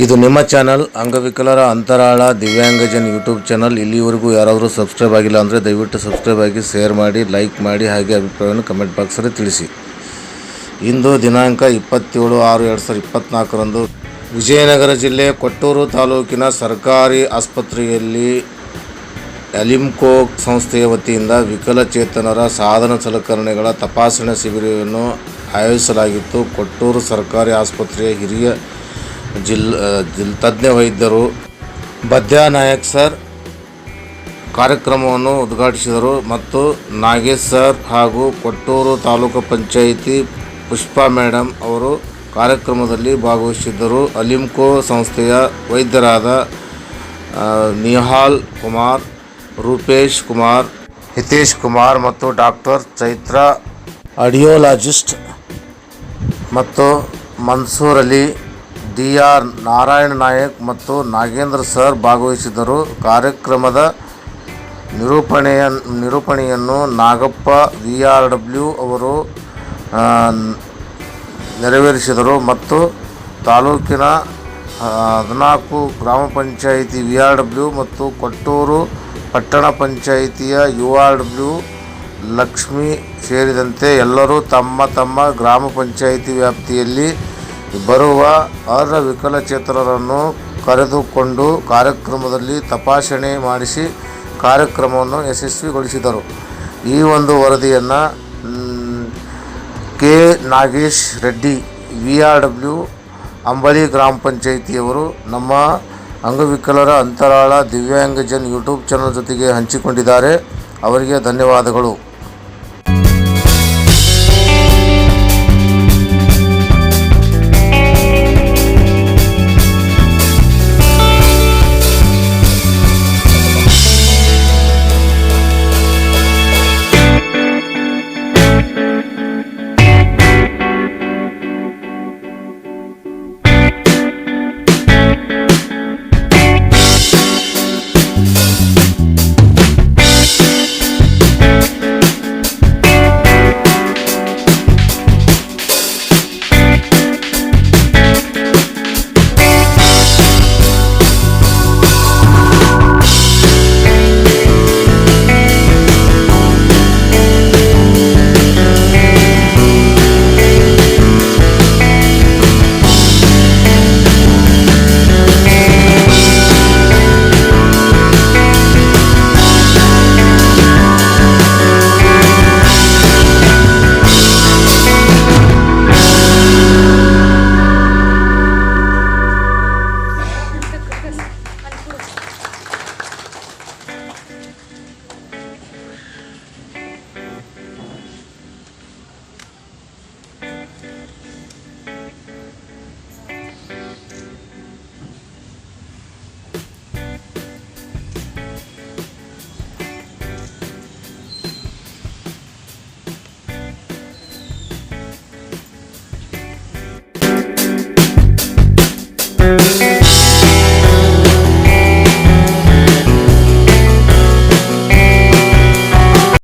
ಇದು ನಿಮ್ಮ ಚಾನಲ್. ಅಂಗವಿಕಲರ ಅಂತರಾಳ ದಿವ್ಯಾಂಗಜನ್ ಯೂಟ್ಯೂಬ್ ಚಾನಲ್. ಇಲ್ಲಿವರೆಗೂ ಯಾರಾದರೂ ಸಬ್ಸ್ಕ್ರೈಬ್ ಆಗಿಲ್ಲ ಅಂದರೆ ದಯವಿಟ್ಟು ಸಬ್ಸ್ಕ್ರೈಬ್ ಆಗಿ, ಶೇರ್ ಮಾಡಿ, ಲೈಕ್ ಮಾಡಿ, ಹಾಗೆ ಅಭಿಪ್ರಾಯವನ್ನು ಕಮೆಂಟ್ ಬಾಕ್ಸಲ್ಲಿ ತಿಳಿಸಿ. ಇಂದು ದಿನಾಂಕ ಇಪ್ಪತ್ತೇಳು ಆರು ಎರಡು ಸಾವಿರದ ಇಪ್ಪತ್ತ್ನಾಲ್ಕರಂದು ವಿಜಯನಗರ ಜಿಲ್ಲೆ ಕೊಟ್ಟೂರು ತಾಲೂಕಿನ ಸರ್ಕಾರಿ ಆಸ್ಪತ್ರೆಯಲ್ಲಿ ಅಲಿಮ್ಕೋ ಸಂಸ್ಥೆಯ ವತಿಯಿಂದ ವಿಕಲಚೇತನರ ಸಾಧನ ಸಲಕರಣೆಗಳ ತಪಾಸಣೆ ಶಿಬಿರವನ್ನು ಆಯೋಜಿಸಲಾಗಿತ್ತು. ಕೊಟ್ಟೂರು ಸರ್ಕಾರಿ ಆಸ್ಪತ್ರೆಯ ಹಿರಿಯ ಜಿಲ್ ಜಿಲ್ ತಜ್ಞ ವೈದ್ಯರು ಬದ್ಯಾ ನಾಯಕ್ ಸರ್, ಕಾರ್ಯಕ್ರಮವನ್ನು ಉದ್ಘಾಟಿಸಿದರು ಮತ್ತು ನಾಗೇಶ್ ಸರ್ ಹಾಗೂ ಕೊಟ್ಟೂರು ತಾಲೂಕು ಪಂಚಾಯಿತಿ ಪುಷ್ಪಾ ಮೇಡಮ್ ಅವರು ಕಾರ್ಯಕ್ರಮದಲ್ಲಿ ಭಾಗವಹಿಸಿದ್ದರು. ಅಲಿಮ್ಕೋ ಸಂಸ್ಥೆಯ ವೈದ್ಯರಾದ ನಿಹಾಲ್ ಕುಮಾರ್, ರೂಪೇಶ್ ಕುಮಾರ್, ಹಿತೇಶ್ ಕುಮಾರ್ ಮತ್ತು ಡಾಕ್ಟರ್ ಚೈತ್ರ ಆಡಿಯೋಲಾಜಿಸ್ಟ್ ಮತ್ತು ಮನ್ಸೂರ್ ಅಲಿ ಡಿ ಆರ್ ನಾರಾಯಣ ನಾಯಕ್ ಮತ್ತು ನಾಗೇಂದ್ರ ಸರ್ ಭಾಗವಹಿಸಿದರು ಕಾರ್ಯಕ್ರಮದ ನಿರೂಪಣೆಯ ನಿರೂಪಣೆಯನ್ನು ನಾಗಪ್ಪ ವಿ ಆರ್ ಡಬ್ಲ್ಯೂ ಅವರು ನೆರವೇರಿಸಿದರು ಮತ್ತು ತಾಲೂಕಿನ ಹದಿನಾಲ್ಕು ಗ್ರಾಮ ಪಂಚಾಯಿತಿ ವಿ ಆರ್ ಡಬ್ಲ್ಯೂ ಮತ್ತು ಕೊಟ್ಟೂರು ಪಟ್ಟಣ ಪಂಚಾಯಿತಿಯ ಯು ಆರ್ ಡಬ್ಲ್ಯೂ ಲಕ್ಷ್ಮಿ ಸೇರಿದಂತೆ ಎಲ್ಲರೂ ತಮ್ಮ ತಮ್ಮ ಗ್ರಾಮ ಪಂಚಾಯಿತಿ ವ್ಯಾಪ್ತಿಯಲ್ಲಿ ಬರುವ ಅರ್ಹ ವಿಕಲಚೇತನರನ್ನು ಕರೆದುಕೊಂಡು ಕಾರ್ಯಕ್ರಮದಲ್ಲಿ ತಪಾಸಣೆ ಮಾಡಿಸಿ ಕಾರ್ಯಕ್ರಮವನ್ನು ಯಶಸ್ವಿಗೊಳಿಸಿದರು. ಈ ಒಂದು ವರದಿಯನ್ನು K Nagesh Reddy, V R W Ambali ಗ್ರಾಮ ಪಂಚಾಯಿತಿಯವರು ನಮ್ಮ ಅಂಗವಿಕಲರ ಅಂತರಾಳ ದಿವ್ಯಾಂಗಜನ್ ಯೂಟ್ಯೂಬ್ ಚಾನಲ್ ಜೊತೆಗೆ ಹಂಚಿಕೊಂಡಿದ್ದಾರೆ. ಅವರಿಗೆ ಧನ್ಯವಾದಗಳು.